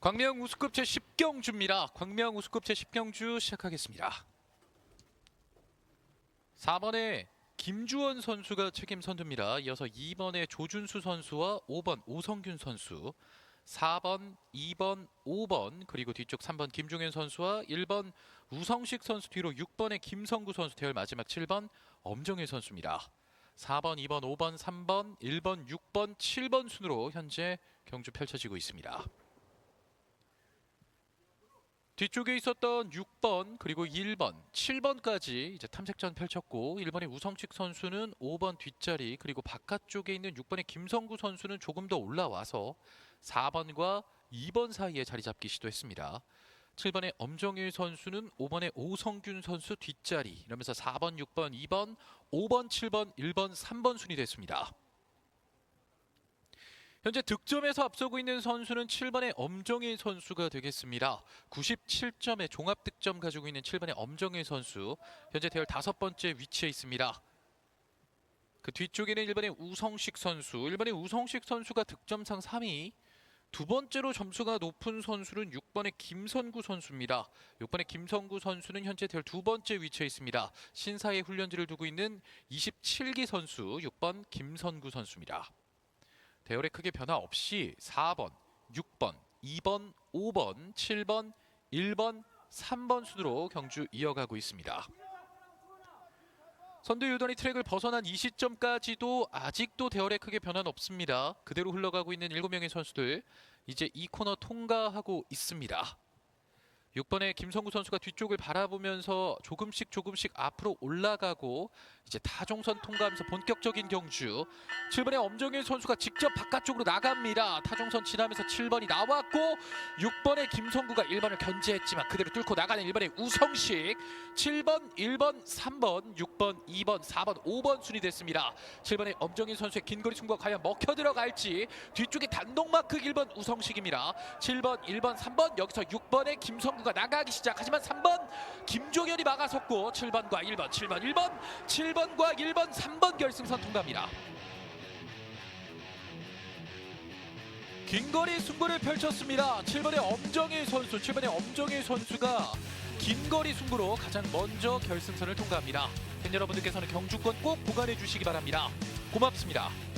광명 우수급 제 10경주입니다. 광명 우수급 제 10경주 시작하겠습니다. 4번에 김주원 선수가 책임 선두입니다. 이어서 2번에 조준수 선수와 5번 오성균 선수, 4번, 2번, 5번 그리고 뒤쪽 3번 김종현 선수와 1번 우성식 선수 뒤로 6번에 김성구 선수 대열 마지막 7번 엄정일 선수입니다. 4번, 2번, 5번, 3번, 1번, 6번, 7번 순으로 현재 경주 펼쳐지고 있습니다. 뒤쪽에 있었던 6번 그리고 1번, 7번까지 이제 탐색전 펼쳤고 1번의 우성식 선수는 5번 뒷자리 그리고 바깥쪽에 있는 6번의 김성구 선수는 조금 더 올라와서 4번과 2번 사이에 자리 잡기 시도했습니다. 7번의 엄정일 선수는 5번의 오성균 선수 뒷자리 이러면서 4번, 6번, 2번, 5번, 7번, 1번, 3번 순이 됐습니다. 현재 득점에서 앞서고 있는 선수는 7번의 엄정일 선수가 되겠습니다. 97점의 종합 득점 가지고 있는 7번의 엄정일 선수 현재 대열 다섯 번째 위치에 있습니다. 그 뒤쪽에는 1번의 우성식 선수, 1번의 우성식 선수가 득점상 3위. 두 번째로 점수가 높은 선수는 6번의 김선구 선수입니다. 6번의 김선구 선수는 현재 대열 두 번째 위치에 있습니다. 신사의 훈련지를 두고 있는 27기 선수 6번 김선구 선수입니다. 대열에 크게 변화 없이 4번, 6번, 2번, 5번, 7번, 1번, 3번 순으로 경주 이어가고 있습니다. 선두 유던이 트랙을 벗어난 이 시점까지도 아직도 대열에 크게 변화는 없습니다. 그대로 흘러가고 있는 7명의 선수들 이제 이 코너 통과하고 있습니다. 6번의 김성구 선수가 뒤쪽을 바라보면서 조금씩 조금씩 앞으로 올라가고 이제 타종선 통과하면서 본격적인 경주 7번의 엄정일 선수가 직접 바깥쪽으로 나갑니다. 타종선 지나면서 7번이 나왔고 6번의 김성구가 1번을 견제했지만 그대로 뚫고 나가는 1번의 우성식 7번, 1번, 3번, 6번, 2번, 4번, 5번 순이 됐습니다. 7번의 엄정일 선수의 긴거리 승부가 과연 먹혀 들어갈지 뒤쪽에 단독 마크 1번 우성식입니다. 7번, 1번, 3번 여기서 6번의 김성구 가 나가기 시작하지만 3번 김종현이 막아섰고 7번과 1번, 7번, 1번, 7번과 1번, 3번 결승선 통과합니다. 긴 거리 승부를 펼쳤습니다. 7번의 엄정일 선수, 7번의 엄정일 선수가 긴 거리 승부로 가장 먼저 결승선을 통과합니다. 팬 여러분들께서는 경주권 꼭 보관해 주시기 바랍니다. 고맙습니다.